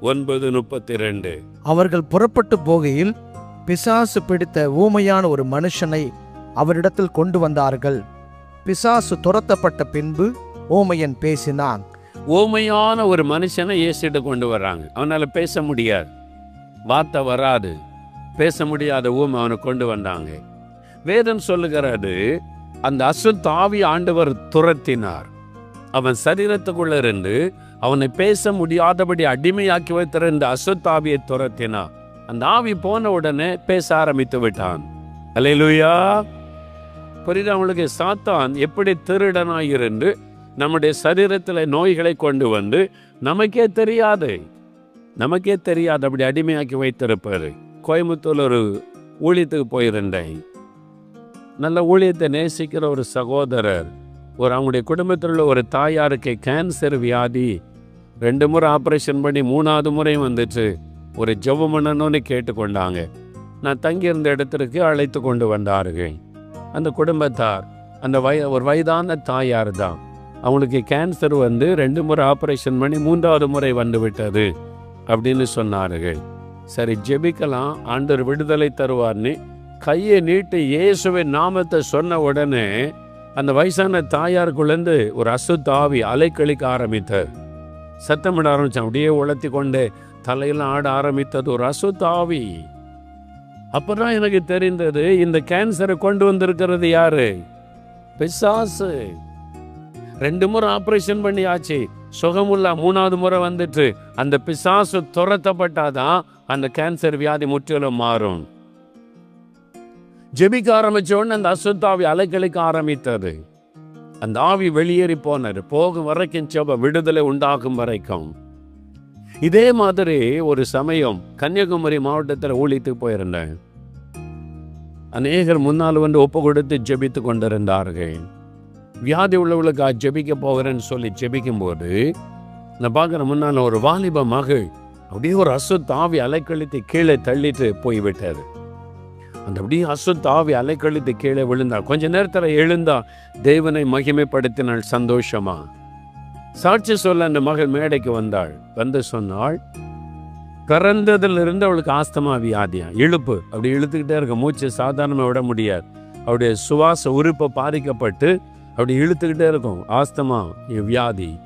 ஒன்பது முப்பத்தி ரெண்டு அவர்கள் புறப்பட்டு போகையில் பிசாசு பிடித்த ஊமையான ஒரு மனுஷனை அவரிடத்தில் கொண்டு வந்தார்கள். பிசாசு துரத்தப்பட்ட பின்பு ஊமையன் பேசினான். ஓமையான ஒரு மனுஷனை இயேசுட்டு கொண்டு வர்றாங்க. அவனால பேச முடியாது. வார்த்தை வராது. பேச முடியாத ஊமை அவனை கொண்டு வந்தாங்க. வேதம் சொல்லுகிறது அந்த அசுத்தாவி ஆண்டவர் துரத்தினார். அவன் சரீரத்துக்குள்ள இருந்து அவனை பேச முடியாதபடி அடிமையாக்கி வைத்திருந்த அசுத்தாவியை துரத்தினான். அந்த ஆவி போன உடனே பேச ஆரம்பித்து விட்டான். அல்லேலூயா புரியுது அவங்களுக்கு சாத்தான் எப்படி திருடனாயிருந்து நம்முடைய சரீரத்தில் நோய்களை கொண்டு வந்து நமக்கே தெரியாது. நமக்கே தெரியாது அப்படி அடிமையாக்கி வைத்திருப்பாரு. கோயம்புத்தூர் ஒரு ஊழியத்துக்கு போயிருந்தேன். நல்ல ஊழியத்தை நேசிக்கிற ஒரு சகோதரர் ஒரு அவங்களுடைய குடும்பத்தில் உள்ள ஒரு தாயாருக்கு கேன்சர் வியாதி ரெண்டு முறை ஆப்ரேஷன் பண்ணி மூணாவது முறையும் வந்துச்சு. ஒரு ஜெபம் பண்ணணும்னு கேட்டுக்கொண்டாங்க. நான் தங்கியிருந்த இடத்திற்கு அழைத்து கொண்டு வந்தார்கள் அந்த குடும்பத்தார் அந்த வய ஒரு வயதான தாயார் தான். அவங்களுக்கு கேன்சர் வந்து ரெண்டு முறை ஆப்ரேஷன் பண்ணி மூன்றாவது முறை வந்து விட்டது அப்படின்னு சொன்னார்கள் சரி ஜெபிக்கலாம் ஆண்டர் விடுதலை தருவார்னு கையை நீட்டு இயேசுவின் நாமத்தை சொன்ன உடனே அந்த வயசான தாயாருக்குள்ளேருந்து ஒரு அசுத்தாவி அலைக்கழிக்க ஆரம்பித்தார் சத்தமிட ஆரம்பித்தான் அப்படியே உழத்தி கொண்டு தலையெல்லாம் ஆட ஆரம்பித்தது ஒரு அசுத்தாவி. அப்பதான் எனக்கு தெரிந்தது இந்த கேன்சரை கொண்டு வந்திருக்கிறது யாரு? பிசாசு. ரெண்டு முறை ஆப்ரேஷன் பண்ணியாச்சு. சுகமுள்ள மூணாவது முறை வந்துட்டு அந்த பிசாசு துரத்தப்பட்டாதான் அந்த கேன்சர் வியாதி முற்றிலும் மாறும். ஜெபிக்க ஆரம்பிச்சோன்னு அந்த அசுத்தாவி அலைக்கழிக்க ஆரம்பித்தது. அந்த ஆவி வெளியேறி போனார். போகும் வரைக்கும் செப விடுதலை உண்டாகும் வரைக்கும். இதே மாதிரி ஒரு சமயம் கன்னியாகுமரி மாவட்டத்தில் ஊழித்து போயிருந்தேன். அநேகர் முன்னால் வந்து ஒப்பு கொடுத்து ஜெபித்து கொண்டிருந்தார்கள். வியாதி உள்ளவளுக்கு ஜெபிக்க போகிறேன்னு சொல்லி ஜெபிக்கும் போது நான் பார்க்குற முன்னால் ஒரு வாலிப மகள் அப்படியே ஒரு அசுத்தாவி அலைக்கழித்து கீழே தள்ளிட்டு போய்விட்டாரு அந்த அப்படியே அசுத்தாவி அலைக்கழித்து கீழே விழுந்தாள். கொஞ்ச நேரத்தில் எழுந்தா தேவனை மகிமைப்படுத்தினாள் சந்தோஷமா? சாட்சி சொல்ல அந்த மகள் மேடைக்கு வந்தாள். வந்து சொன்னாள் பிறந்ததிலிருந்து அவளுக்கு ஆஸ்தமா வியாதியா? இழுப்பு. அப்படி இழுத்துக்கிட்டே இருக்க மூச்சு சாதாரணமாக விட முடியாது. அவருடைய சுவாச உறுப்பை பாதிக்கப்பட்டு அப்படி இழுத்துக்கிட்டே இருக்கும். ஆஸ்தமா? வியாதி.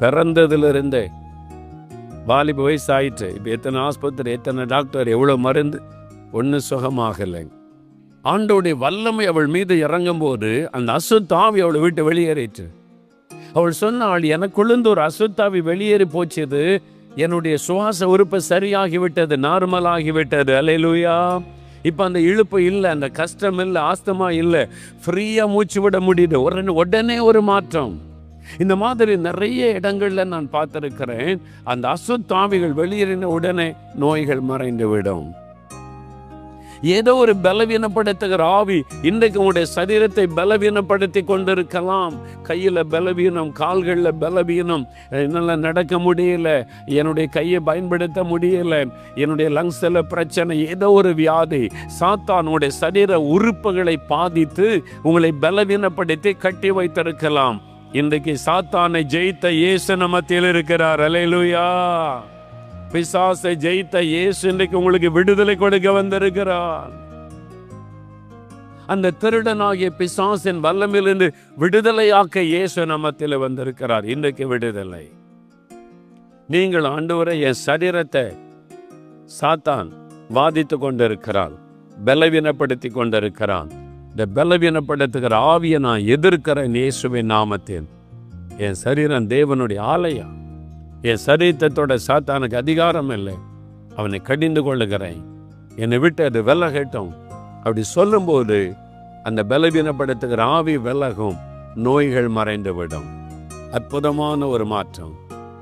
பிறந்ததிலிருந்தே. வாலிப வயசு ஆயிட்டு இப்போ எத்தனை ஆஸ்பத்திரி எத்தனை டாக்டர் எவ்வளோ மருந்து? ஒன்று சுகமாகலை ஆண்டோடைய வல்லமை அவள் மீது இறங்கும் போது அந்த அசுத்தாவி அவளை விட்டு வெளியேறிட்டு அவள் சொன்னாள் எனக்குழுந்து ஒரு அசுத்தாவி வெளியேறி போச்சது. என்னுடைய சுவாச உறுப்பு சரியாகிவிட்டது நார்மலாகிவிட்டது. நார்மல் ஆகிவிட்டது அலையிலுயா இப்போ அந்த இழுப்பு இல்லை அந்த கஷ்டம் இல்லை ஆஸ்தமா இல்லை. ஃப்ரீயாக மூச்சு விட முடியுது. உடனே உடனே ஒரு மாற்றம். இந்த மாதிரி நிறைய இடங்கள்ல நான் பார்த்துருக்கிறேன். அந்த அசுத்தாவிகள் வெளியேறின உடனே நோய்கள் மறைந்து விடும் ஏதோ ஒரு பலவீனப்படுத்துகிற ஆவி இன்றைக்கு உங்களுடைய சரீரத்தை பலவீனப்படுத்தி கொண்டிருக்கலாம். கையில் பலவீனம் கால்களில் பலவீனம். என்னால் நடக்க முடியல. என்னுடைய கையை பயன்படுத்த முடியல. என்னுடைய லங்ஸில் பிரச்சனை ஏதோ ஒரு வியாதி. சாத்தான் சரீர உறுப்புகளை பாதித்து உங்களை பலவீனப்படுத்தி கட்டி வைத்திருக்கலாம். இன்றைக்கு சாத்தானை ஜெயித்த இயேசு நமத்தில் இருக்கிறார். அலையிலுயா பிசாசை ஜெயித்த இயேசு இன்றைக்கு உங்களுக்கு விடுதலை கொடுக்க வந்திருக்கிறார். அந்த திருடனாகிய பிசாசின் வல்லமிலிருந்து விடுதலையாக்க இயேசு நமத்தில் வந்திருக்கிறார். இன்றைக்கு விடுதலை. நீங்கள் ஆண்டவரை என் சரீரத்தை சாத்தான் வாதித்து கொண்டிருக்கிறான் பலவீனப்படுத்தி கொண்டிருக்கிறான் இந்த பலவீனப்படுத்துகிற ஆவியை நான் எதிர்க்கிறேன் இயேசுவின் நாமத்தில். என் சரீரம் தேவனுடைய ஆலயம். என் சரீரத்தோட சாத்தானுக்கு அதிகாரம் இல்லை. அவனை கடிந்து கொள்ளுகிறேன். என்னை விட்டு அது விலகட்டும். அப்படி சொல்லும்போது அந்த பலவீனப்படுத்துகிற ஆவி விலகும். நோய்கள் மறைந்து விடும் அற்புதமான ஒரு மாற்றம்.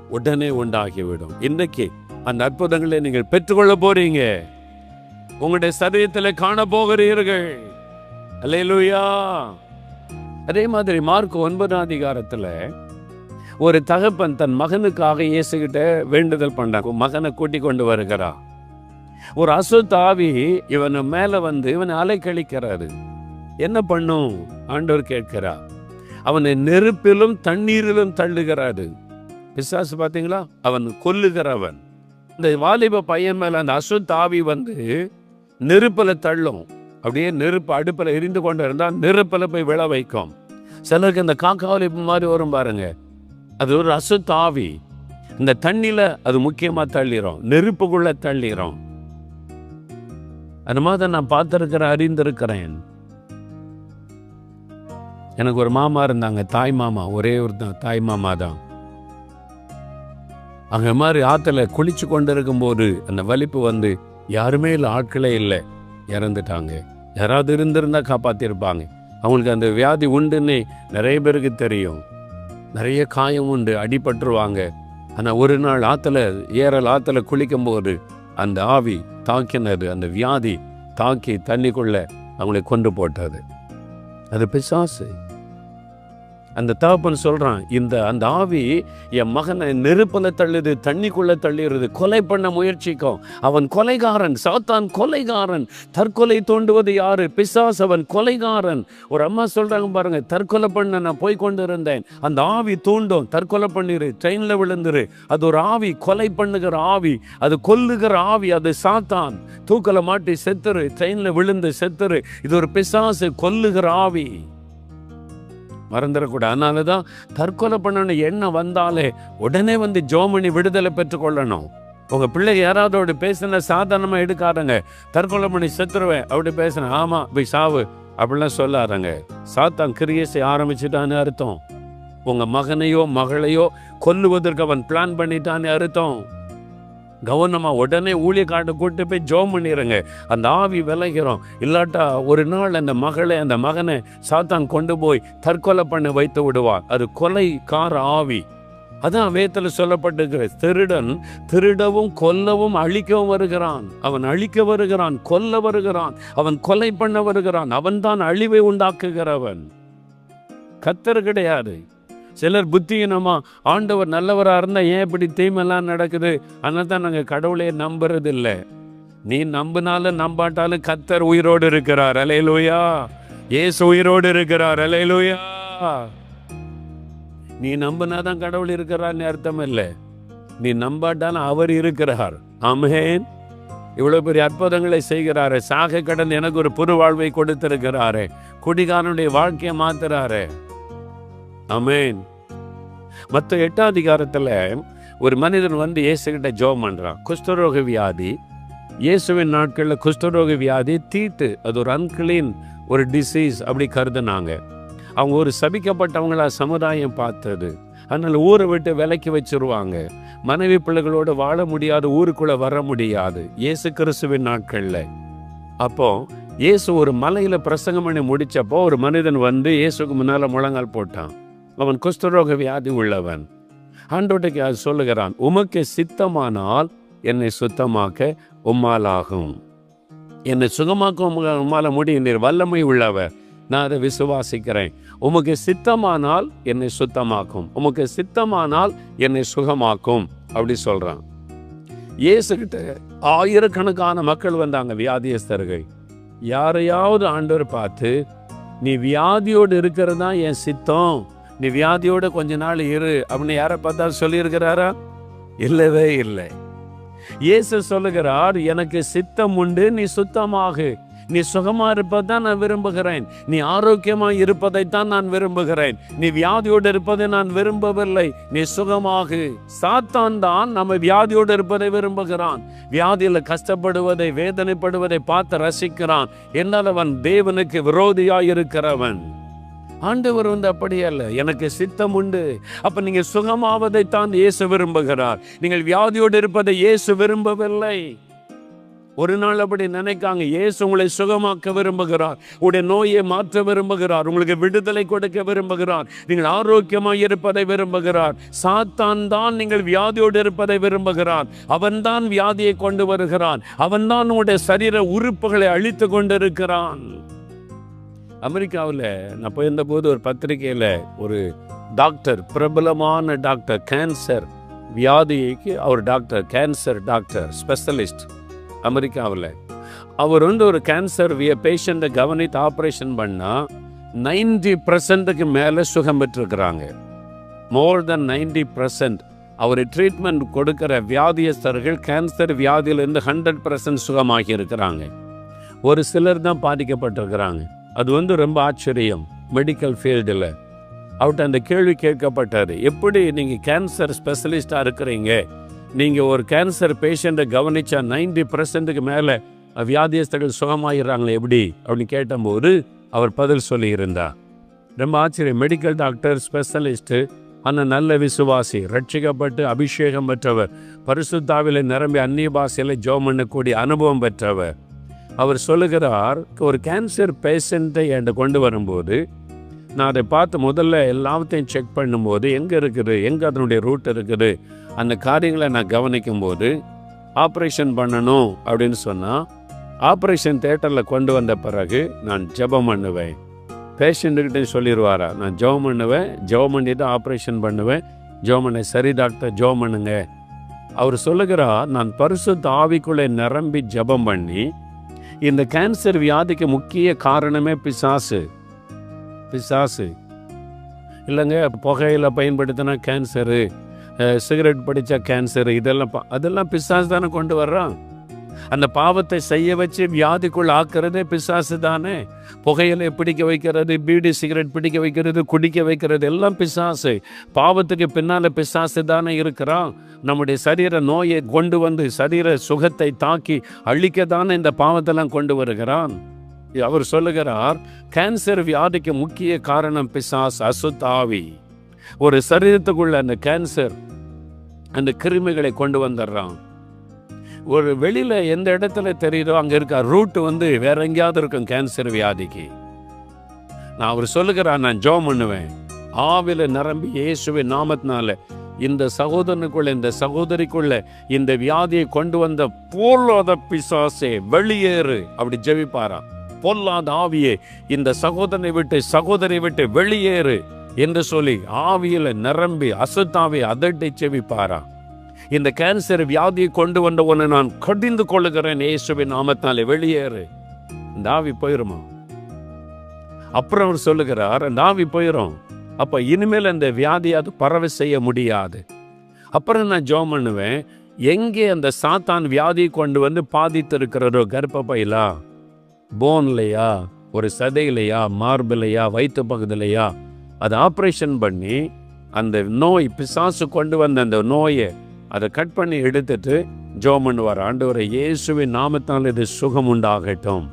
உடனே உண்டாகிவிடும். இன்னைக்கு அந்த அற்புதங்களை நீங்கள் பெற்றுக்கொள்ள போறீங்க. உங்களுடைய சரீரத்தில் காண போகிறீர்கள். அல்லேலூயா. அதே மாதிரி மார்க் ஒன்பதாம் அதிகாரத்தில் ஒரு தகப்பன் தன் மகனுக்காக இயேசுகிட்ட வேண்டுதல் பண்ணான் மகனை கூட்டி கொண்டு வருகிறான். ஒரு அசுத்தாவி இவன் மேல வந்து இவனை அலைக்கழிக்கிறாரு. என்ன பண்ணும்? ஆண்டவர் கேட்கிறார். அவனை நெருப்பிலும் தண்ணீரிலும் தள்ளுகிறாரு. பிசாசு பார்த்தீங்களா? அவன் கொல்லுகிறவன். இந்த வாலிப பையன் மேல அந்த அசுத்த தாவி வந்து நெருப்பில் தள்ளும். அப்படியே நெருப்பு அடுப்பில் எரிந்து கொண்டு இருந்தால் நெருப்பில் போய் விழ வைக்கும். சிலருக்கு இந்த காக்காவலிப்பு மாதிரி வரும் பாருங்கள் அது ஒரு அசுத்தாவி இந்த தண்ணியில் அது முக்கியமாக தள்ளிடும் நெருப்புக்குள்ள தள்ளிடும் அந்த மாதிரி நான் பார்த்துருக்கிற அறிந்திருக்கிறேன். எனக்கு ஒரு மாமா இருந்தாங்க தாய் மாமா ஒரே ஒரு தாய் மாமா தான். அங்க மாதிரி ஆத்துல குளிச்சு கொண்டு இருக்கும்போது அந்த வலிப்பு வந்து யாருமே இல்லை ஆட்களே இல்லை இறந்துட்டாங்க. யாராவது இருந்திருந்தா காப்பாத்திருப்பாங்க. அவங்களுக்கு அந்த வியாதி உண்டுன்னு நிறைய பேருக்கு தெரியும். நிறைய காயம் உண்டு அடிபட்டுருவாங்க. ஆனால் ஒரு நாள் ஆற்றுல ஏறல் ஆற்றுல குளிக்கும்போது அந்த ஆவி தாக்கினது அந்த வியாதி தாக்கி தண்ணிக்குள்ளே அவங்களை கொண்டு போட்டது. அது பிசாசு. அந்த தகப்பன் சொல்கிறான் இந்த அந்த ஆவி என் மகனை நெருப்பில் தள்ளுது தண்ணிக்குள்ளே தள்ளிடுது கொலை பண்ண முயற்சிக்கும். அவன் கொலைகாரன் சாத்தான் கொலைகாரன் தற்கொலை தோண்டுவது யாரு? பிசாஸ் அவன் கொலைகாரன். ஒரு அம்மா சொல்கிறாங்க பாருங்க தற்கொலை பண்ண நான் போய் கொண்டு இருந்தேன் அந்த ஆவி தூண்டும் தற்கொலை பண்ணிரு ட்ரெயினில் விழுந்துரு. அது ஒரு ஆவி கொலை பண்ணுகிற ஆவி அது கொல்லுகிற ஆவி அது சாத்தான். தூக்கலை மாட்டி செத்துரு ட்ரெயினில் விழுந்து செத்துரு. இது ஒரு பிசாசு கொல்லுகிற ஆவி. மறந்துடக்கூடாது. அதனால தான் தற்கொலை பண்ணணும் எண்ணம் வந்தாலே உடனே வந்து ஜோமணி விடுதலை பெற்றுக்கொள்ளணும். உங்கள் பிள்ளை யாராவது பேசின சாதாரணமாக எடுக்காதங்க. தற்கொலை பண்ணி செத்துருவேன் அப்படி பேசுனேன் ஆமாம் போய் சாவு அப்படிலாம் சொல்லாதங்க. சாத்தான் கிரியை செய்ய ஆரம்பிச்சிட்டான்னு அர்த்தம். உங்கள் மகனையோ மகளையோ கொல்லுவதற்கு அவன் பிளான் பண்ணிட்டான்னு அர்த்தம். கவனமாக உடனே ஊழியக்காரனை கூட்டு போய் ஜோம் பண்ணிடுங்க அந்த ஆவி விளைகிறோம் இல்லாட்டா ஒரு நாள் அந்த மகளை அந்த மகனை சாத்தான் கொண்டு போய் தற்கொலை பண்ண வைத்து விடுவான். அது கொலைக்கார ஆவி. அதான் வேத்தில் சொல்லப்பட்டிருக்கிற திருடன் திருடவும் கொல்லவும் அழிக்கவும் வருகிறான். அவன் அழிக்க வருகிறான் கொல்ல வருகிறான். அவன் கொலை பண்ண வருகிறான். அவன்தான் அழிவை உண்டாக்குகிறவன். கத்தர் கிடையாது. சிலர் புத்தியினமா ஆண்டவர் நல்லவராக இருந்தால் ஏன் இப்படி தீமெல்லாம் நடக்குது? அதனால தான் நாங்கள் கடவுளே நம்புறது இல்லை நீ நம்பினாலும் நம்பாட்டாலும் கத்தர் உயிரோடு இருக்கிறார். அலையலூயா. ஏசு உயிரோடு இருக்கிறார். அலையலூயா. நீ நம்பினாதான் கடவுள் இருக்கிறான்னு அர்த்தம் இல்லை நீ நம்பாட்டாலும் அவர் இருக்கிறார். ஆமேன். இவ்வளவு பெரிய அற்புதங்களை செய்கிறாரு. சாக கடந்து எனக்கு ஒரு புது வாழ்வை கொடுத்திருக்கிறாரு. குடிகாரனுடைய வாழ்க்கையை மாத்துறாரு. அமேன் மற்ற எட்டாம் அதிகாரத்தில் ஒரு மனிதன் வந்து இயேசுகிட்ட ஜோம் பண்ணுறான் குஷ்டரோக வியாதி. இயேசுவின் நாட்களில் குஷ்டரோக வியாதி தீட்டு. அது ஒரு அன்கிளீன் ஒரு டிசீஸ் அப்படி கருதுனாங்க. அவங்க ஒரு சபிக்கப்பட்டவங்களா சமுதாயம் பார்த்தது. அதனால் ஊரை விட்டு விலைக்கு வச்சிருவாங்க. மனைவி பிள்ளைகளோடு வாழ முடியாது ஊருக்குள்ளே வர முடியாது. இயேசு கிறிஸ்துவின் நாட்களில். அப்போ இயேசு ஒரு மலையில் பிரசங்கம் பண்ணி முடிச்சப்போ ஒரு மனிதன் வந்து இயேசுக்கு முன்னால் முழங்கால் போட்டான். அவன் குஷ்டரோக வியாதி உள்ளவன். ஆண்டோட்டைக்கு அது சொல்லுகிறான் உமக்கு சித்தமானால் என்னை சுத்தமாக்க உம்மாலாகும். என்னை சுகமாக்க உம்மா- உம்மால முடியும் நீர் வல்லமை உள்ளவர். நான் அதை விசுவாசிக்கிறேன். உமக்கு சித்தமானால் என்னை சுத்தமாக்கும். உமக்கு சித்தமானால் என்னை சுகமாக்கும். அப்படி சொல்றான். இயேசுகிட்ட ஆயிரக்கணக்கான மக்கள் வந்தாங்க வியாதியஸ்தர்கள். யாரையாவது ஆண்டவர் பார்த்து நீ வியாதியோடு இருக்கிறது தான் என் சித்தம். நீ வியாதியோட கொஞ்ச நாள் இரு அப்படின்னு யாரை பார்த்தா சொல்லியிருக்கிறாரா? இல்லவே இல்லை. இயேசு சொல்லுகிறார் எனக்கு சித்தம் உண்டு நீ சுத்தமாகு. நீ சுகமா இருப்பதான் நான் விரும்புகிறேன். நீ ஆரோக்கியமா இருப்பதைத்தான் நான் விரும்புகிறேன். நீ வியாதியோடு இருப்பதை நான் விரும்பவில்லை. நீ சுகமாகு. சாத்தான் தான் நம்ம வியாதியோடு இருப்பதை விரும்புகிறான். வியாதியில் கஷ்டப்படுவதை வேதனைப்படுவதை பார்த்து ரசிக்கிறான். என்னால் அவன் தேவனுக்கு விரோதியாக இருக்கிறவன் ஆண்டவர் வந்து அப்படி அல்ல. எனக்கு சித்தம் உண்டு. அப்ப நீங்க சுகமாவதைத்தான் இயேசு விரும்புகிறார். நீங்கள் வியாதியோடு இருப்பதை இயேசு விரும்பவில்லை. ஒரு நாள் அப்படி நினைக்காங்க. ஏசு உங்களை சுகமாக்க விரும்புகிறார். உடைய நோயை மாற்ற விரும்புகிறார். உங்களுக்கு விடுதலை கொடுக்க விரும்புகிறார். நீங்கள் ஆரோக்கியமாக இருப்பதை விரும்புகிறார். சாத்தான் தான் நீங்கள் வியாதியோடு இருப்பதை விரும்புகிறான் அவன்தான் வியாதியை கொண்டு வருகிறான். அவன்தான் உங்களுடைய சரீர உறுப்புகளை அழித்து கொண்டிருக்கிறான். அமெரிக்காவில் நான் போயிருந்தபோது ஒரு பத்திரிகையில் ஒரு டாக்டர் பிரபலமான டாக்டர் கேன்சர் வியாதிக்கு அவர் டாக்டர் கேன்சர் டாக்டர் ஸ்பெஷலிஸ்ட் அமெரிக்காவில். அவர் வந்து ஒரு கேன்சர் விய பேஷண்ட்டை கவனித்து ஆப்ரேஷன் பண்ணால் நைன்டி பர்சன்ட்டுக்கு மேலே சுகம் பெற்றிருக்கிறாங்க. மோர் தென் நைன்டி பர்சன்ட் அவர் ட்ரீட்மெண்ட் கொடுக்கிற வியாதியஸ்தர்கள் கேன்சர் வியாதியிலிருந்து ஹண்ட்ரட் பர்சன்ட் சுகமாகி இருக்கிறாங்க. ஒரு சிலர் தான் பாதிக்கப்பட்டிருக்கிறாங்க. அது வந்து ரொம்ப ஆச்சரியம் மெடிக்கல் ஃபீல்டில் அவர்கிட்ட அந்த கேள்வி கேட்கப்பட்டார் எப்படி நீங்கள் கேன்சர் ஸ்பெஷலிஸ்டாக இருக்கிறீங்க? நீங்கள் ஒரு கேன்சர் பேஷண்ட்டை கவனித்தா நைன்டி பர்சன்ட்டுக்கு மேலே வியாதியஸ்தர்கள் சுகமாயிடுறாங்களே எப்படி? அப்படின்னு கேட்டபோது அவர் பதில் சொல்லியிருந்தார். ரொம்ப ஆச்சரியம். மெடிக்கல் டாக்டர் ஸ்பெஷலிஸ்ட்டு ஆனால் நல்ல விசுவாசி ரட்சிக்கப்பட்டு அபிஷேகம் பெற்றவர் பரிசுத்தாவில நிரம்பி அந்நிய பாசையில் ஜோம் பண்ணக்கூடிய அனுபவம் பெற்றவர். அவர் சொல்லுகிறார் ஒரு கேன்சர் பேஷண்ட்டை என்கிட்ட கொண்டு வரும்போது நான் அதை பார்த்து முதல்ல எல்லாத்தையும் செக் பண்ணும்போது எங்கே இருக்குது? எங்கே அதனுடைய ரூட் இருக்குது? அந்த காரியங்களை நான் கவனிக்கும் போது ஆப்ரேஷன் பண்ணணும் அப்படின்னு சொன்னால் ஆப்ரேஷன் தேட்டரில் கொண்டு வந்த பிறகு நான் ஜெபம் பண்ணுவேன். பேஷண்ட்டுக்கிட்டே சொல்லிடுவாரா நான் ஜெபம் பண்ணுவேன் ஜெபம் பண்ணி தான் ஆப்ரேஷன் பண்ணுவேன் ஜெபம் பண்ண சரி டாக்டர் ஜெபம் பண்ணுங்க. அவர் சொல்லுகிறார் நான் பரிசுத்த ஆவிக்குள்ளே நிரம்பி ஜெபம் பண்ணி இந்த கேன்சர் வியாதிக்கு முக்கிய காரணமே பிசாசு. பிசாசு. இல்லைங்க புகையில் பயன்படுத்தினா கேன்சரு சிகரெட் படித்தா கேன்சரு இதெல்லாம் பா- அதெல்லாம் பிசாசு தானே கொண்டு வர்றான்? அந்த பாவத்தை செய்ய வச்சு வியாதிக்குள் ஆக்குறதே பிசாசு தானே? புகையிலை பிடிக்க வைக்கிறது பீடி சிகரெட் பிடிக்க வைக்கிறது குடிக்க வைக்கிறது எல்லாம் பிசாசு. பாவத்துக்கு பின்னால் பிசாசு தானே இருக்கிறான். நம்முடைய சரீர நோயை கொண்டு வந்து சரீர சுகத்தை தாக்கி அழிக்க தானே இந்த பாவத்தெல்லாம் கொண்டு வருகிறான். அவர் சொல்லுகிறார் கேன்சர் வியாதிக்கு முக்கிய காரணம் பிசாஸ் அசுத்தாவி. ஒரு சரீரத்துக்குள்ள அந்த கேன்சர் அந்த கிருமிகளை கொண்டு வந்துடுறான். ஒரு வெளியில் எந்த இடத்துல தெரியுதோ அங்கே இருக்க ரூட் வந்து வேற எங்கேயாவது இருக்கும் கேன்சர் வியாதிக்கு. நான் அவர் சொல்லுகிறார் நான் ஜோம் பண்ணுவேன். ஆவில நிரம்பி இயேசுவின் நாமத்தினால இந்த சகோதரனுக்குள்ள இந்த சகோதரிக்குள்ள இந்த வியாதியை கொண்டு வந்த போல்லாத பிசாசே வெளியேறு அப்படி ஜெபிப்பாரா பொல்லாத ஆவியே இந்த சகோதரனை விட்டு சகோதரி விட்டு வெளியேறு என்று சொல்லி ஆவியில நிரம்பி அசுத்தாவை அதட்டி செவிப்பாரா இந்த கேன்சர் வியாதியை கொண்டு வந்த உன்னை நான் கடிந்து கொள்ளுகிறேன். இயேசுவின் நாமத்தாலே வெளியேறு. இந்த ஆவி போயிருமா? அப்புறம் அவர் சொல்லுகிறார் அந்த ஆவி போயிரும். அப்ப இனிமேல் அந்த வியாதியை அது பரவ செய்ய முடியாது. அப்புறம் நான் ஜோம் பண்ணுவேன் எங்கே அந்த சாத்தான் வியாதியை கொண்டு வந்து பாதித்து இருக்கிறதோ கர்ப்பப்பையிலா? போன்லையா? ஒரு சதையிலையா? மார்பிலையா? வயிற்று பகுதியிலையா அதை ஆப்ரேஷன் பண்ணி அந்த நோய் பிசாசு கொண்டு வந்த அந்த நோயை அதை கட் பண்ணி எடுத்துட்டு ஜோம் பண்ணுவார் ஆண்டவரை இயேசுவின் நாமத்தால் இது சுகம் உண்டாகட்டும்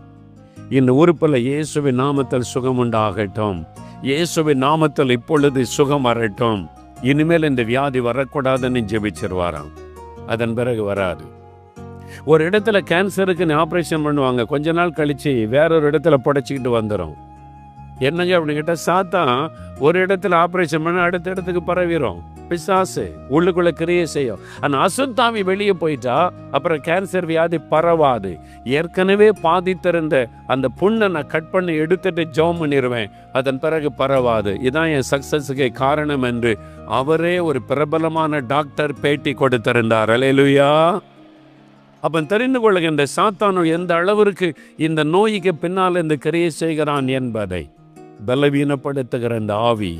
இந்த உறுப்பில் இயேசுவின் நாமத்தில் சுகம் உண்டாகட்டும் இயேசுவின் நாமத்தில் இப்பொழுது சுகம் வரட்டும். இனிமேல் இந்த வியாதி வரக்கூடாதுன்னு ஜெபிச்சிருவாராம். அதன் பிறகு வராது. ஒரு இடத்துல கேன்சருக்கு ஆப்ரேஷன் பண்ணுவாங்க. கொஞ்ச நாள் கழிச்சு வேறொரு இடத்துல புடைச்சிக்கிட்டு வந்துடும் என்னங்க அப்படின்னு கேட்டால் சாத்தான் ஒரு இடத்துல ஆப்ரேஷன் பண்ண அடுத்த இடத்துக்கு பரவிடும் பிசாசு உள்ளுக்குள்ள கிரியை செய்யும். ஆனால் அசுத்தாவி வெளியே போயிட்டா அப்புறம் கேன்சர் வியாதி பரவாது. ஏற்கனவே பாதித்திருந்த அந்த புண்ணை நான் கட் பண்ணி எடுத்துட்டு ஜோம் பண்ணிடுவேன் அதன் பிறகு பரவாது. இதான் என் சக்சஸுக்கு காரணம் என்று அவரே ஒரு பிரபலமான டாக்டர் பேட்டி கொடுத்திருந்தார். அலையலுயா அப்போ தெரிந்து கொள்ளுகின்ற இந்த சாத்தானு எந்த அளவிற்கு இந்த நோய்க்கு பின்னால் இந்த கிரியை செய்கிறான் என்பதை பலவீனப்படுத்துகிற இந்த ஆவி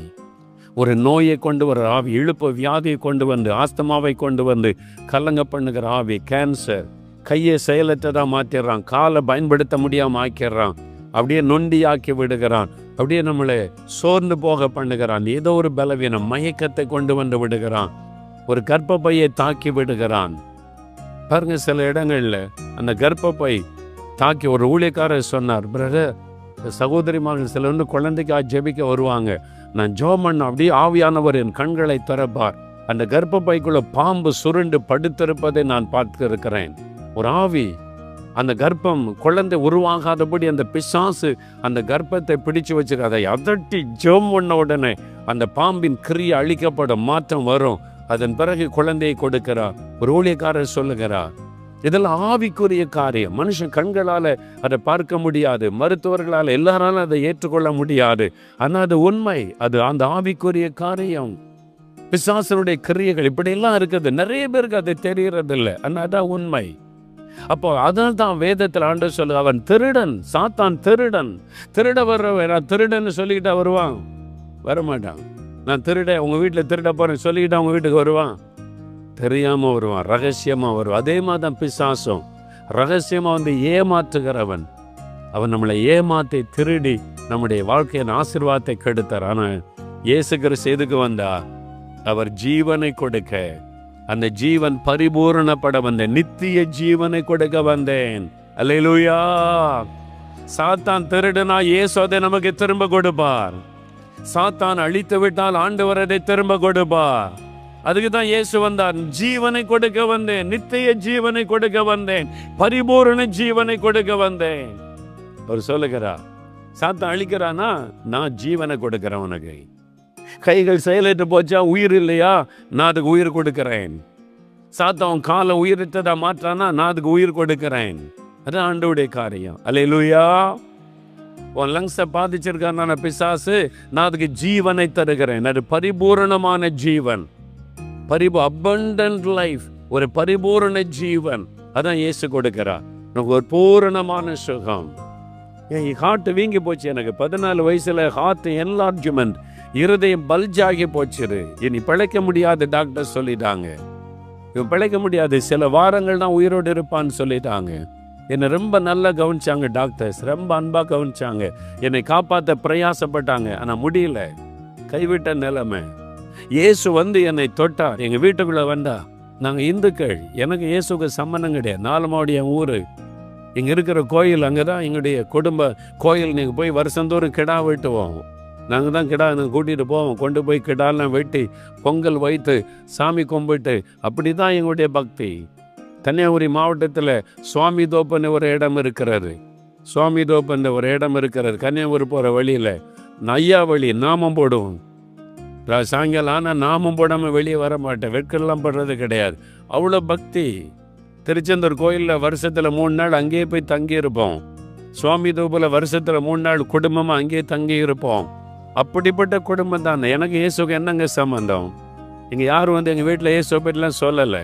ஒரு நோயை கொண்டு வர ஆவி இழுப்பு வியாதியை கொண்டு வந்து ஆஸ்தமாவை கொண்டு வந்து கலங்க பண்ணுகிற ஆவி கேன்சர் கையை செயலற்றதாக மாற்றிடுறான் காலை பயன்படுத்த முடியாமல் ஆக்கிடுறான் அப்படியே நொண்டியாக்கி விடுகிறான். அப்படியே நம்மளை சோர்ந்து போக பண்ணுகிறான். ஏதோ ஒரு பலவீனம் மயக்கத்தை கொண்டு வந்து விடுகிறான். ஒரு கர்ப்பப்பையை தாக்கி விடுகிறான். பாருங்க சில இடங்களில் அந்த கர்ப்பப்பை தாக்கி ஒரு ஊழியக்காரர் சொன்னார் பிரதர் சகோதரிமார்கள் சில வந்து குழந்தைக்காக ஜெபிக்க வருவாங்க. நான் ஜோமன் அப்படியே ஆவியானவர் என் கண்களை திறப்பார். அந்த கர்ப்பப்பைக்குள்ள பாம்பு சுருண்டு படுத்திருப்பதை நான் பார்த்திருக்கிறேன். ஒரு ஆவி அந்த கர்ப்பம் குழந்தை உருவாகாதபடி அந்த பிசாசு அந்த கர்ப்பத்தை பிடிச்சு வச்சுக்க அதை அதட்டி ஜோம் பண்ண உடனே அந்த பாம்பின் கிரியை அழிக்கப்படும் மாற்றம் வரும். அதன் பிறகு குழந்தையை கொடுக்கிறார். ஒரு ஊழியக்காரர் சொல்லுகிறார் இதெல்லாம் ஆவிக்குரிய காரியம். மனுஷன் கண்களால் அதை பார்க்க முடியாது. மருத்துவர்களால் எல்லாராலும் அதை ஏற்றுக்கொள்ள முடியாது. ஆனால் அது உண்மை. அது அந்த ஆவிக்குரிய காரியம். பிசாசனுடைய கிரியைகள் இப்படியெல்லாம் இருக்குது. நிறைய பேருக்கு அது தெரியறதில்லை ஆனால் அதான் உண்மை. அப்போ அதான் தான் வேதத்தில் ஆண்டு சொல்லு அவன் திருடன். சாத்தான் திருடன். திருட வர்றவன் நான் திருடன்னு சொல்லிக்கிட்டா வருவான்? வரமாட்டான். நான் திருட உங்கள் வீட்டில் திருட போகிறேன் சொல்லிக்கிட்டா உங்கள் வீட்டுக்கு வருவான். தெரியாமல் வருவான் ரகசியமாக வருவான். அதே மாதிரி தான் பிசாசம். ரகசியமாக வந்து ஏமாற்றுகிறவன். அவன் நம்மளை ஏமாற்றி திருடி நம்முடைய வாழ்க்கையின் ஆசிர்வாதத்தை கெடுத்தார். ஆனால் இயேசு கிறிஸ்து எதுக்கு வந்தா அவர் ஜீவனை கொடுக்க. அந்த ஜீவன் பரிபூரணப்பட வந்தேன். நித்திய ஜீவனை கொடுக்க வந்தேன். அல்லேலூயா. சாத்தான் திருடுனா இயேசு அதை நமக்கு திரும்ப கொடுப்பார். சாத்தான் அழித்து விட்டால் ஆண்டு வரதை திரும்ப கொடுப்பார். அதுக்கு தான் இயேசு வந்தார். ஜீவனை கொடுக்க வந்தேன். நித்திய ஜீவனை கொடுக்க வந்தேன். பரிபூரண ஜீவனை கொடுக்க வந்தேன். அவர் சொல்லுகிறா சாத்தம் அழிக்கிறானா? நான் ஜீவனை கொடுக்கிறேன் உனக்கு. கைகள் செயலிட்டு போச்சா? உயிர் இல்லையா? நான் அதுக்கு உயிர் கொடுக்கிறேன். சாத்தம் காலை உயிரிட்டதா மாற்றானா? நான் அதுக்கு உயிர் கொடுக்கிறேன். அது ஆண்டவுடைய காரியம். அல்லேலூயா உன் லங்ஸை பாதிச்சிருக்கான பிசாசு நான் அதுக்கு ஜீவனை தருகிறேன். அது பரிபூரணமான ஜீவன். பரிபு அபண்டன்ட் லைஃப் ஒரு பரிபூரண ஜீவன். அதான் இயேசு கொடுக்கிறார். உனக்கு ஒரு பூரணமான சுகம். என் ஹார்ட் வீங்கி போச்சு எனக்கு. பதினாலு வயசுல ஹார்ட் என்லார்ஜ்மெண்ட் இருதயம் பல்ஜாகி போச்சுரு. இனி பிழைக்க முடியாது டாக்டர் சொல்லிட்டாங்க. இவன் பிழைக்க முடியாது. சில வாரங்கள் தான் உயிரோடு இருப்பான்னு சொல்லிட்டாங்க. என்னை ரொம்ப நல்லா கவனிச்சாங்க டாக்டர்ஸ் ரொம்ப அன்பாக கவனிச்சாங்க. என்னை காப்பாற்ற பிரயாசப்பட்டாங்க. ஆனால் முடியல. கைவிட்ட நிலைமை. இயேசு வந்து என்னை தொட்டார். எங்கள் வீட்டுக்குள்ளே வந்தா நாங்கள் இந்துக்கள் எனக்கு இயேசுக்கு சம்மந்தம் கிடையாது. நாலமாவுடைய ஊர். இங்கே இருக்கிற கோயில் அங்கே தான் எங்களுடைய குடும்ப கோயில். நீங்கள் போய் வருஷந்தோறும் கிடா வெட்டுவோம். நாங்கள் தான் கிடா கூட்டிகிட்டு போவோம். கொண்டு போய் கிடாலாம் வெட்டி பொங்கல் வைத்து சாமி கும்பிட்டு அப்படி தான் எங்களுடைய பக்தி. கன்னியாகுமரி மாவட்டத்தில் சுவாமி தோப்புன்னு ஒரு இடம் இருக்கிறது. சுவாமி தோப்புன்ற ஒரு இடம் இருக்கிறது. கன்னியாகுமரி போகிற வழியில் நையா வழி நாமம் போடுவோம். சாயங்காலம் ஆனால் நாமும் போடாமல் வெளியே வர மாட்டேன். வெட்கெல்லாம் படுறது கிடையாது. அவ்வளோ பக்தி. திருச்செந்தூர் கோயிலில் வருஷத்தில் மூணு நாள் அங்கேயே போய் தங்கியிருப்போம். சுவாமி தூபில் வருஷத்தில் மூணு நாள் குடும்பமாக அங்கேயே தங்கி இருப்போம் அப்படிப்பட்ட குடும்பம் தான். எனக்கு இயேசுக்கு என்னங்க சம்பந்தம்? இங்கே யாரும் வந்து எங்கள் வீட்டில் இயேசு பற்றிலாம் சொல்லலை.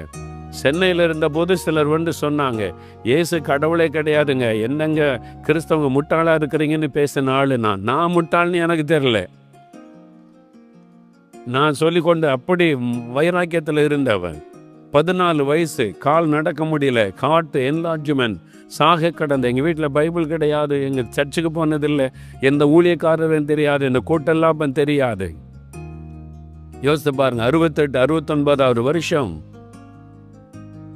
சென்னையில் இருந்தபோது சிலர் வந்து சொன்னாங்க இயேசு கடவுளே கிடையாதுங்க. என்னங்க கிறிஸ்தவங்க முட்டாளாக இருக்கிறீங்கன்னு பேசின ஆளு நான் நான் முட்டாள்னு எனக்கு தெரில நான் சொல்லிக்கொண்டு அப்படி வைராக்கியத்தில் இருந்தவன். பதினாலு வயசு கால் நடக்க முடியல காட்டு என்லார்ஜ்மெண்ட் சாக கடந்த எங்கள் வீட்டில் பைபிள் கிடையாது எங்கள் சர்ச்சுக்கு போனதில்லை எந்த ஊழியக்காரரும் தெரியாது இந்த கூட்டெல்லாம் தெரியாது. யோசித்து பாருங்க அறுபத்தெட்டு அறுபத்தொன்பதாவது வருஷம்.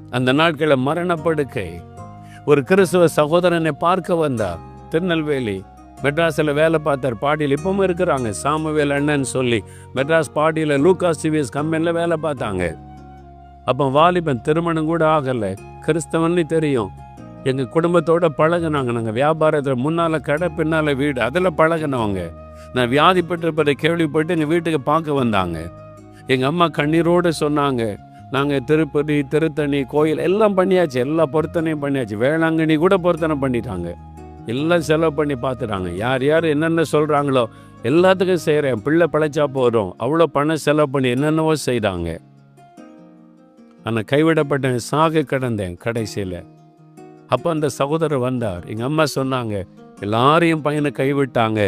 அந்த நாட்களில் மரணப்படுக்கை. ஒரு கிறிஸ்துவ சகோதரனை பார்க்க வந்தார் திருநெல்வேலி. மெட்ராஸில் வேலை பார்த்தார். பாடியில் இப்பவும் இருக்கிறாங்க. சாமுவேல் அண்ணன் சொல்லி மெட்ராஸ் பாடியில் லூகாஸ் டிவிஎஸ் கம்பெனியில் வேலை பார்த்தாங்க. அப்போ வாலிபன் திருமணம் கூட ஆகலை. கிறிஸ்தவன்னு தெரியும். எங்கள் குடும்பத்தோட பழகுனாங்க. நாங்கள் வியாபாரத்தில் முன்னால் கடை பின்னால் வீடு அதில் பழகுனவங்க. நான் வியாதிப்பட்டிருப்பதை கேள்விப்பட்டு எங்கள் வீட்டுக்கு பார்க்க வந்தாங்க. எங்கள் அம்மா கண்ணீரோடு சொன்னாங்க. நாங்கள் திருப்பதி திருத்தணி கோயில் எல்லாம் பண்ணியாச்சு. எல்லா பொருத்தனையும் பண்ணியாச்சு. வேளாங்கண்ணி கூட பொருத்தனை பண்ணிட்டாங்க. எல்லாம் செலவு பண்ணி பார்த்துட்டாங்க யார் யார் என்னென்ன சொல்கிறாங்களோ எல்லாத்துக்கும் செய்கிறேன் பிள்ளை பிழைச்சா போதும். அவ்வளோ பணம் செலவு பண்ணி என்னென்னவோ செய்தாங்க. ஆனால் கைவிடப்பட்டேன் சாக கிடந்தேன் கடைசியில். அப்போ அந்த சகோதரர் வந்தார். எங்கள் அம்மா சொன்னாங்க எல்லாரையும் பையனை கைவிட்டாங்க.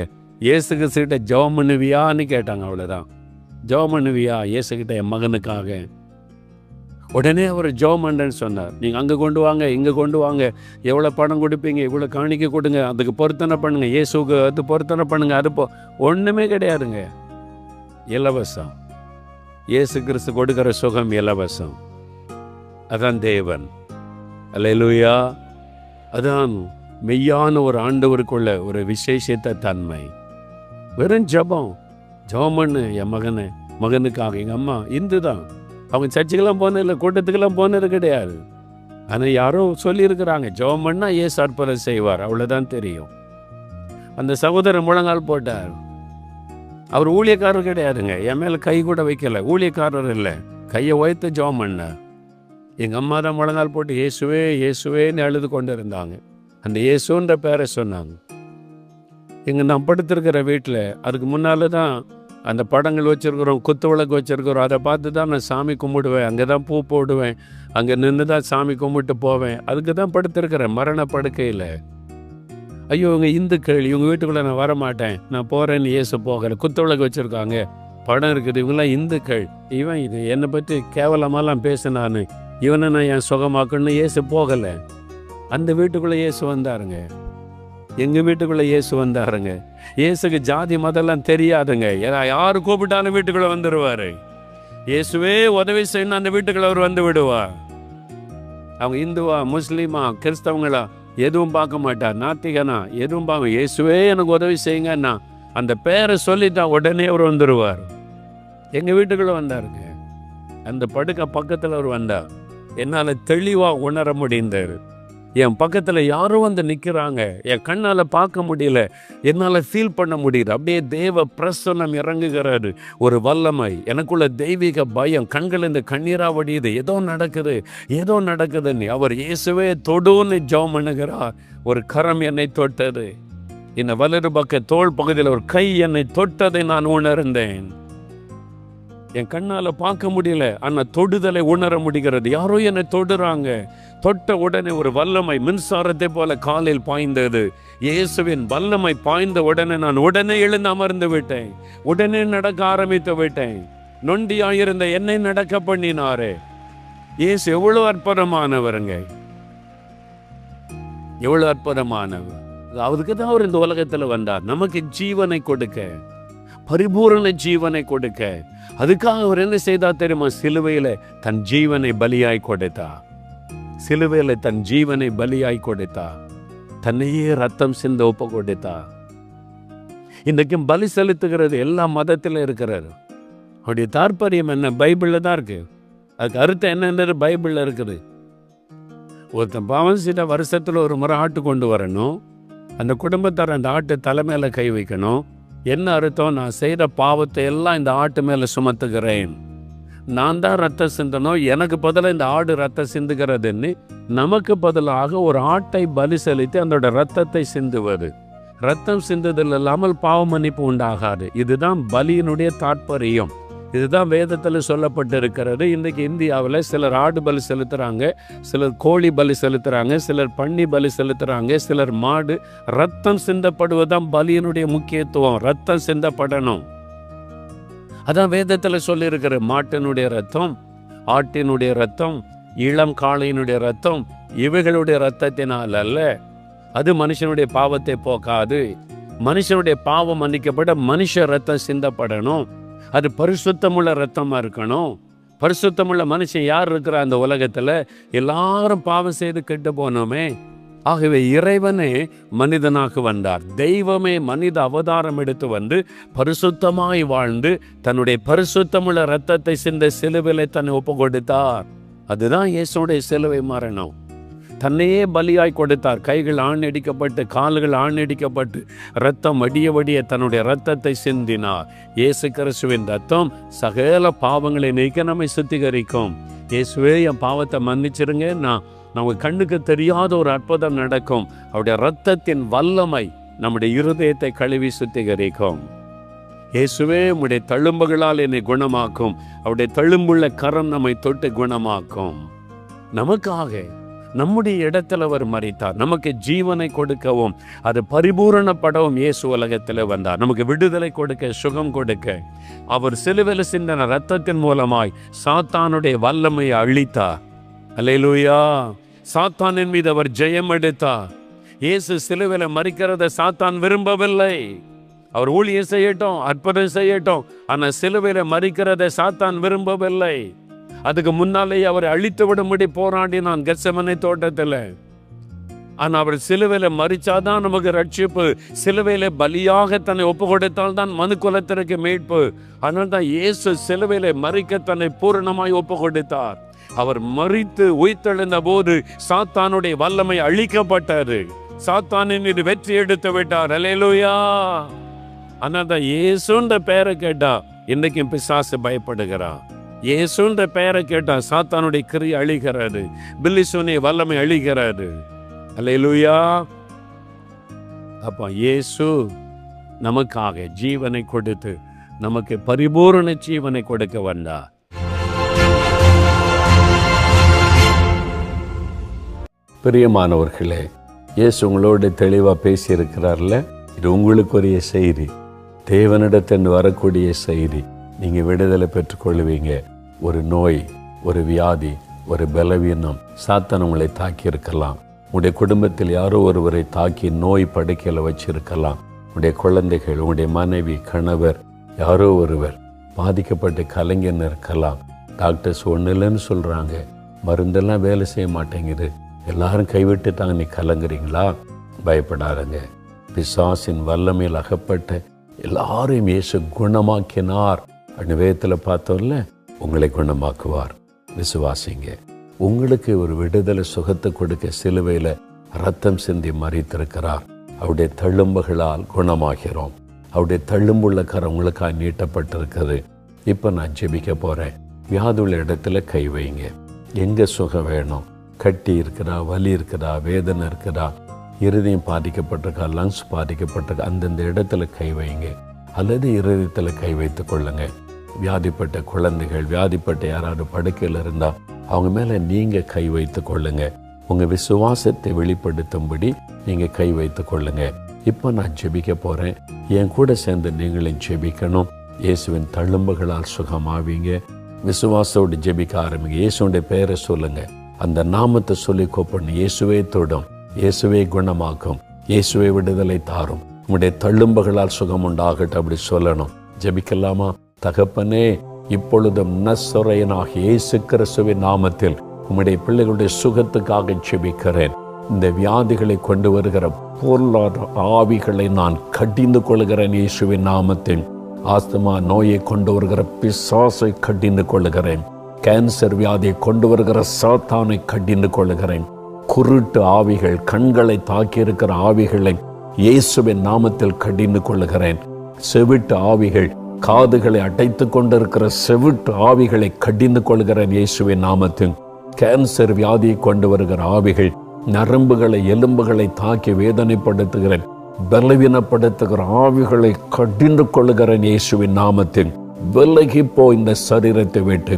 இயேசுக்கு சீட்டை ஜெபம் பண்ணுவியான்னு கேட்டாங்க அவ்வளோதான் ஜெபம் பண்ணுவியா? இயேசுகிட்ட என் மகனுக்காக. உடனே அவர் ஜோமண்டன்னு சொன்னார் நீங்கள் அங்கே கொண்டு வாங்க இங்கே கொண்டு வாங்க. எவ்வளோ பணம் கொடுப்பீங்க? இவ்வளோ காணிக்க கொடுங்க. அதுக்கு பொருத்தனை பண்ணுங்க. இயேசுக்கு அது பொருத்தனை பண்ணுங்க. அது போ ஒன்றுமே கிடையாதுங்க. இலவசம். இயேசு கிறிஸ்து கொடுக்கிற சுகம் இலவசம். அதான் தேவன். அல்லேலூயா. அதான் மெய்யான ஒரு ஆண்டவருக்குள்ள ஒரு விசேஷத்த தன்மை. வெறும் ஜெபம். ஜபம்னு என் மகனு மகனுக்காக. எங்கள் அம்மா இந்து தான் அவங்க சர்ச்சுக்கெல்லாம் போனதில்லை கூட்டத்துக்கெல்லாம் போனது கிடையாது. ஆனால் யாரோ சொல்லியிருக்கிறாங்க ஜெபம் பண்ணால் ஏசு அற்புதம் செய்வார் அவ்வளோதான் தெரியும். அந்த சகோதரர் முழங்கால் போட்டார். அவர் ஊழியக்காரர் கிடையாதுங்க என் மேலே கை கூட வைக்கல ஊழியக்காரர் இல்லை கையை உயர்த்து ஜெபம் பண்ணார். எங்கள் அம்மா தான் முழங்கால் போட்டு இயேசுவே இயேசுவேன்னு அழுது கொண்டு இருந்தாங்க அந்த இயேசுன்ற பேரை சொன்னாங்க. எங்கள் நான் படுத்திருக்கிற வீட்டில் அதுக்கு முன்னால் தான் அந்த படங்கள் வச்சுருக்குறோம் குத்து விளக்கு வச்சுருக்குறோம். அதை பார்த்து தான் நான் சாமி கும்பிடுவேன். அங்கே தான் பூ போடுவேன். அங்கே நின்று தான் சாமி கும்பிட்டு போவேன். அதுக்கு தான் படுத்திருக்கிறேன் மரண படுக்கையில். ஐயோ இவங்க இந்துக்கள் இவங்க வீட்டுக்குள்ளே நான் வரமாட்டேன். நான் போகிறேன்னு ஏசு போகிறேன் குத்து விளக்கு வச்சுருக்காங்க. படம் இருக்குது. இவங்களாம் இந்துக்கள் இவன் இது என்னை பற்றி கேவலமாலாம் பேசினான்னு இவனை நான் என் சுகமாக்கணும்னு ஏசு போகலை? அந்த வீட்டுக்குள்ளே இயேசு வந்தாருங்க. எங்கள் வீட்டுக்குள்ளே இயேசு வந்தாருங்க. இயேசுக்கு ஜாதி மதெல்லாம் தெரியாதுங்க. ஏன்னா யார் கூப்பிட்டாலும் வீட்டுக்குள்ளே வந்துடுவார் இயேசுவே உதவி செய்யணும் அந்த வீட்டுக்குள்ள அவர் வந்து விடுவார். அவங்க இந்துவா முஸ்லீமா கிறிஸ்தவங்களா எதுவும் பார்க்க மாட்டார். நாத்திகனா எதுவும் பார்க்க இயேசுவே எனக்கு உதவி செய்யுங்கன்னா அந்த பேரை சொல்லிட்டா உடனே அவர் வந்துடுவார் எங்கள் வீட்டுக்குள்ளே வந்தாருங்க. அந்த படுக்கை பக்கத்தில் அவர் வந்தார். என்னால் தெளிவாக உணர முடிந்தார் என் பக்கத்தில் யாரும் வந்து நிற்கிறாங்க என் கண்ணால் பார்க்க முடியல. என்னால் ஃபீல் பண்ண முடியுது அப்படியே தேவ பிரசன்னம் இறங்குகிறாரு. ஒரு வல்லமை. எனக்குள்ள தெய்வீக பயம். கண்கள் இந்த கண்ணீராக வடியுது. ஏதோ நடக்குது. ஏதோ நடக்குதுன்னு. அவர் இயேசுவே தொடுன்னு ஜெபம் பண்ணுகிறார். ஒரு கரம் என்னை தொட்டது. இந்த வலது பக்க தோள் பகுதியில் ஒரு கை என்னை தொட்டதை நான் உணர்ந்தேன். என் கண்ணால் பார்க்க முடியல. ஆனால் தொடுதலை உணர முடிகிறது. யாரோ என்னை தொடுறாங்க. தொட்ட உடனே ஒரு வல்லமை மின்சாரத்தை போல காலில் பாய்ந்தது. இயேசுவின் வல்லமை பாய்ந்த உடனே நான் உடனே எழுந்து அமர்ந்து விட்டேன். உடனே நடக்க ஆரம்பித்து விட்டேன். நொண்டியாயிருந்த என்னை நடக்க பண்ணினாரே. இயேசு எவ்வளவு அற்புதமானவருங்க. எவ்வளவு அற்புதமானவர். அதுக்கு தான் அவர் இந்த உலகத்தில் வந்தார். நமக்கு ஜீவனை கொடுக்க. பரிபூரண ஜீவனை கொடுக்க. அதுக்காக அவர் என்ன செய்தா தெரியுமா? சிலுவையில தன் ஜீவனை பலியாய் கொடுத்தா. சிலுவையில தன் ஜீவனை பலியாய் கொடுத்தா. தன்னையே ரத்தம் சிந்த ஒப்பு கொடுத்தா. இன்றைக்கும் பலி செலுத்துகிறது எல்லா மதத்திலும் இருக்கிறாரு. அவருடைய தாற்பயம் என்ன? பைபிளில் தான் இருக்கு. அதுக்கு அர்த்தம் என்னன்றது பைபிளில் இருக்குது. ஒருத்தன் பாவம் சில வருஷத்தில் ஒரு முறை ஆட்டு கொண்டு வரணும். அந்த குடும்பத்தார் அந்த ஆட்டு தலைமையில் கை வைக்கணும். என்ன அர்த்தம்? நான் செய்கிற பாவத்தை எல்லாம் இந்த ஆட்டு மேலே சுமத்துகிறேன். நான் தான் ரத்தம் சிந்தனும் எனக்கு பதிலாக இந்த ஆடு ரத்தம் சிந்துகிறதுன்னு நமக்கு பதிலாக ஒரு ஆட்டை பலி செலுத்தி அதோட ரத்தத்தை சிந்துவது. ரத்தம் சிந்துதல் இல்லாமல் பாவ மன்னிப்பு உண்டாகாது. இதுதான் பலியினுடைய தாற்பயம். இதுதான் வேதத்தில் சொல்லப்பட்டிருக்கிறது. இன்றைக்கு இந்தியாவில் சிலர் ஆடு பலி செலுத்துகிறாங்க சிலர் கோழி பலி செலுத்துகிறாங்க சிலர் பன்னி பலி செலுத்துகிறாங்க சிலர் மாடு. ரத்தம் சிந்தப்படுவதுதான் பலியினுடைய முக்கியத்துவம். ரத்தம் சிந்தப்படணும். அதான் வேதத்தில் சொல்லியிருக்கிற மாட்டினுடைய ரத்தம் ஆட்டினுடைய ரத்தம் இளம் காளையினுடைய ரத்தம் இவைகளுடைய ரத்தத்தினால் அல்ல. அது மனுஷனுடைய பாவத்தை போக்காது. மனுஷனுடைய பாவம் மன்னிக்கப்பட மனுஷ ரத்தம் சிந்தப்படணும். அது பரிசுத்தமுள்ள ரத்தமாக இருக்கணும். பரிசுத்தமுள்ள மனுஷன் யார் இருக்கிற அந்த உலகத்துல? எல்லாரும் பாவம் செய்து கெட்டு போனோமே. ஆகவே இறைவனே மனிதனாக வந்தார். தெய்வமே மனித அவதாரம் எடுத்து வந்து பரிசுத்தமாய் வாழ்ந்து தன்னுடைய பரிசுத்தமுள்ள ரத்தத்தை சிந்த சிலுவிலை தன்னை ஒப்பு கொடுத்தார் அதுதான் இயேசுடைய சிலுவை மரணம். தன்னையே பலியாய் கொடுத்தார். கைகள் ஆணடிக்கப்பட்டு கால்கள் ஆணடிக்கப்பட்டு ரத்தம் வடிய வடிய தன்னுடைய ரத்தத்தை சிந்தினார். இயேசு கிறிஸ்துவின் ரத்தம் சகல பாவங்களை நீக்க நம்மை சுத்திகரிக்கும். இயேசுவே என் பாவத்தை மன்னிச்சிருங்க. நான் நமக்கு கண்ணுக்கு தெரியாத ஒரு அற்புதம் நடக்கும். அவருடைய ரத்தத்தின் வல்லமை நம்முடைய இருதயத்தை கழுவி சுத்திகரிக்கும். இயேசுவே உம்முடைய தழும்புகளால் என்னை குணமாக்கும். அவருடைய தழும்புள்ள கரம் நம்மை தொட்டு குணமாக்கும். நமக்காக நம்முடைய இடத்துல அவர் மறித்தார் நமக்கு ஜீவனை கொடுக்கவும் அது பரிபூரணப்படவும் இயேசு உலகத்தில் வந்தார். நமக்கு விடுதலை கொடுக்க சுகம் கொடுக்க. அவர் சிலுவில் சிந்தன ரத்தத்தின் மூலமாய் சாத்தானுடைய வல்லமையை அழித்தார். அல்லேலூயா சாத்தானின் மீது அவர் ஜெயம் எடுத்தார். இயேசு சிலுவில மறிக்கிறத சாத்தான் விரும்பவில்லை. அவர் ஊழியம் செய்யட்டும் அற்புதம் செய்யட்டும் ஆனால் சிலுவையில் மறிக்கிறதை சாத்தான் விரும்பவில்லை. அதுக்கு முன்னாலேயே அவரை அழித்து விடும்படி போராடினான் கெசமனை தோட்டத்தில். ஆனால் அவர் சிலுவையில் மறிச்சாதான் நமக்கு ரட்சிப்பு. சிலுவையில் பலியாக தன்னை ஒப்பு கொடுத்தால் தான் மனு குலத்திற்கு மீட்பு. அதனால் தான் இயேசு சிலுவையில மறிக்க தன்னை பூரணமாய் ஒப்பு கொடுத்தார் அவர் மறித்து உயிர்த்தெழுந்த போது சாத்தானுடைய வல்லமை அழிக்கப்பட்டாரு சாத்தானின் இது வெற்றி எடுத்து விட்டார். அலேலுயா ஆனால் தான் இயேசுன்ற பேரை கேட்டா இன்னைக்கும் பிசாசு பயப்படுகிறான் இயேசுன்ற பெயரை கேட்டால் சாத்தானுடைய கிரி அழிகிறது பில்லிசோனிய வல்லமை அழிகிறது. அல்லேலூயா அப்போ இயேசு நமக்காக ஜீவனை கொடுத்து நமக்கு பரிபூரண ஜீவனை கொடுக்க வந்தார். பிரியமானவர்களே இயேசு உங்களோட தெளிவாக பேசியிருக்கிறார்ல? இது உங்களுக்குரிய செய்தி. தேவனிடத்தின் வரக்கூடிய செய்தி. நீங்கள் விடுதலை பெற்றுக்கொள்வீங்க. ஒரு நோய் ஒரு வியாதி ஒரு பலவீனம் சாத்தன் உங்களை தாக்கி இருக்கலாம் உங்களுடைய குடும்பத்தில் யாரோ ஒருவரை தாக்கி நோய் படுக்கையில் வச்சிருக்கலாம். உங்களுடைய குழந்தைகள் உங்களுடைய மனைவி கணவர் யாரோ ஒருவர் பாதிக்கப்பட்டு கலைஞன் இருக்கலாம். டாக்டர்ஸ் ஒன்றும் இல்லைன்னு சொல்கிறாங்க மருந்தெல்லாம் வேலை செய்ய மாட்டேங்குது. எல்லாரும் கைவிட்டுட்டாங்க. நீ கலங்குறீங்களா? பயப்படாதங்க. பிசாசின் வல்லமையில் அகப்பட்ட எல்லாரையும் இயேசு குணமாக்கினார். அப்படின்னு வேதத்தில் பார்த்தோம்ல உங்களை குணமாக்குவார். விசுவாசிங்க. உங்களுக்கு ஒரு விடுதலை சுகத்தை கொடுக்க சிலுவையில் ரத்தம் சிந்தி மறித்திருக்கிறார் அவருடைய தழும்புகளால் குணமாகிறோம். அவருடைய தழும்புள்ள கரம் உங்களுக்காக நீட்டப்பட்டிருக்குது. இப்போ நான் ஜெபிக்க போகிறேன் வியாதுள்ள இடத்துல கை வைங்க. எங்கே சுகம் வேணும்? கட்டி இருக்கிறா வலி இருக்கிறா வேதனை இருக்கிறா? இருதயம் பாதிக்கப்பட்டிருக்கா லங்ஸ் பாதிக்கப்பட்டிருக்கா? அந்தந்த இடத்துல கை வைங்க. அல்லது இருதயத்தில் கை வைத்து கொள்ளுங்க. வியாதிப்பட்ட குழந்தைகள் வியாதிப்பட்ட யாராவது படுக்கையில் இருந்தால் அவங்க மேலே நீங்கள் கை வைத்து கொள்ளுங்க. உங்கள் விசுவாசத்தை வெளிப்படுத்தும்படி நீங்கள் கை வைத்து கொள்ளுங்க. இப்போ நான் ஜெபிக்க போகிறேன் என் கூட சேர்ந்து நீங்களும் ஜெபிக்கணும். இயேசுவின் தழும்புகளால் சுகமாவீங்க. விசுவாசோடு ஜெபிக்க ஆரம்பிங்க. இயேசுடைய பெயரை சொல்லுங்க. அந்த நாமத்தை சொல்லி கூப்பிடணும். இயேசுவே தொடும். இயேசுவே குணமாக்கும். இயேசுவே விடுதலை தாரும். உங்களுடைய தள்ளும்புகளால் சுகம் உண்டாகட்டும் அப்படி சொல்லணும். ஜெபிக்கலாமா? தகப்பனே இப்பொழுதும் நஸ்வரையனாக இயேசு கிறிஸ்துவின் நாமத்தில் உம்முடைய பிள்ளைகளுடைய சுகத்துக்காக செபிக்கிறேன் இந்த வியாதிகளை கொண்டு வருகிற பொருளாதார ஆவிகளை நான் கடிந்து கொள்கிறேன் இயேசுவின் நாமத்தில். ஆஸ்துமா நோயை கொண்டு வருகிற பிசாசை கடிந்து கொள்கிறேன் கேன்சர் வியாதியை கொண்டு வருகிற சாத்தானை கடிந்து கொள்கிறேன் குருட்டு ஆவிகள் கண்களை தாக்கி இருக்கிற ஆவிகளை இயேசுவின் நாமத்தில் கடிந்து கொள்ளுகிறேன். செவிட்டு ஆவிகள் காதுகளை அடைத்து கொண்டிருக்கிற செவிட்டு ஆவிகளை கடிந்து கொள்கிறேன் இயேசுவின் நாமத்தில் கேன்சர் வியாதியை கொண்டு வருகிற ஆவிகள் நரம்புகளை எலும்புகளை தாக்கி வேதனைப்படுத்துகிறேன். பலவீனப்படுத்துகிற ஆவிகளை கடிந்து கொள்கிற இயேசுவின் நாமத்தில் விலகி போ இந்த சரீரத்தை விட்டு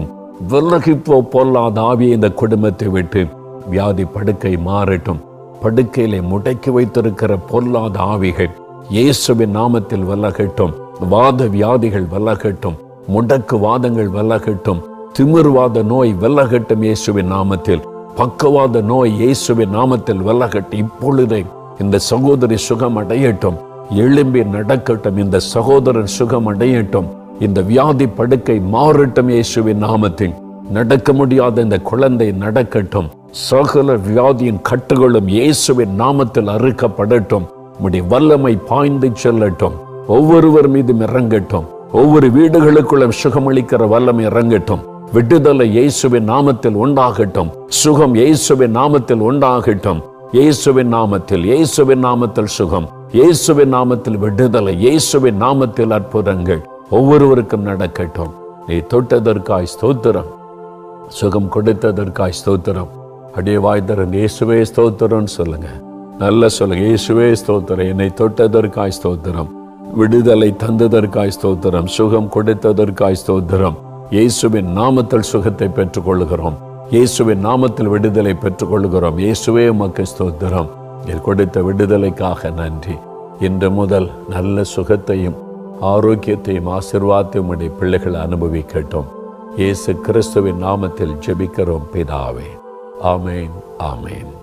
விலகி போ பொல்லாத ஆவியை இந்த குடும்பத்தை விட்டு. வியாதி படுக்கை மாறட்டும். படுக்கையிலே முடக்கி வைத்திருக்கிற பொல்லாத ஆவிகள் இயேசுவின் நாமத்தில் விலகட்டும். வாத வியாதிகள் வல்லகட்டும் முடக்கு வாதங்கள் வல்லகட்டும் திமிர்வாத நோய் வெல்லகட்டும் இயேசுவின் நாமத்தில் பக்கவாத நோய் இயேசுவின் நாமத்தில் விலகட்டும் இப்பொழுதே. இந்த சகோதரி சுகம் அடையட்டும் எழும்பி நடக்கட்டும் இந்த சகோதரன் சுகம் அடையட்டும் இந்த வியாதி படுக்கை மாறட்டும் இயேசுவின் நாமத்தில். நடக்க முடியாத இந்த குழந்தை நடக்கட்டும் சகல வியாதியின் கட்டுகளும் இயேசுவின் நாமத்தில் அறுக்கப்படட்டும் உடைய வல்லமை பாய்ந்து செல்லட்டும். ஒவ்வொருவர் மீதும் இறங்கட்டும் ஒவ்வொரு வீடுகளுக்குள்ள சுகமளிக்கிற வல்லமை இறங்கட்டும். விடுதலை இயேசுவின் நாமத்தில் உண்டாகட்டும். சுகம் இயேசுவின் நாமத்தில் உண்டாகட்டும். இயேசுவின் நாமத்தில் இயேசுவின் நாமத்தில் சுகம். இயேசுவின் நாமத்தில் விடுதலை இயேசுவின் நாமத்தில் அற்புதங்கள் ஒவ்வொருவருக்கும் நடக்கட்டும். நீ தொட்டதற்காய் ஸ்தோத்திரம். சுகம் கொடுத்ததற்காய் ஸ்தோத்திரம். அடியே வாய் இயேசுவே ஸ்தோத்திரம்னு சொல்லுங்க. நல்ல சொல்லுங்க இயேசுவே ஸ்தோத்திரம். என்னை தொட்டதற்காய் ஸ்தோத்திரம். விடுதலை தந்ததற்காய் ஸ்தோத்திரம் சுகம் கொடுத்ததற்காய் ஸ்தோத்திரம். இயேசுவின் நாமத்தில் சுகத்தை பெற்றுக்கொள்கிறோம் இயேசுவின் நாமத்தில் விடுதலை பெற்றுக்கொள்கிறோம் இயேசுவே உமக்கு ஸ்தோத்திரம். நீர் கொடுத்த விடுதலைக்காக நன்றி. இன்று முதல் நல்ல சுகத்தையும் ஆரோக்கியத்தையும் ஆசிர்வாதத்தையும் உடைய பிள்ளைகள் அனுபவிக்கட்டும். இயேசு கிறிஸ்துவின் நாமத்தில் ஜெபிக்கிறோம் பிதாவே. ஆமேன் ஆமேன்.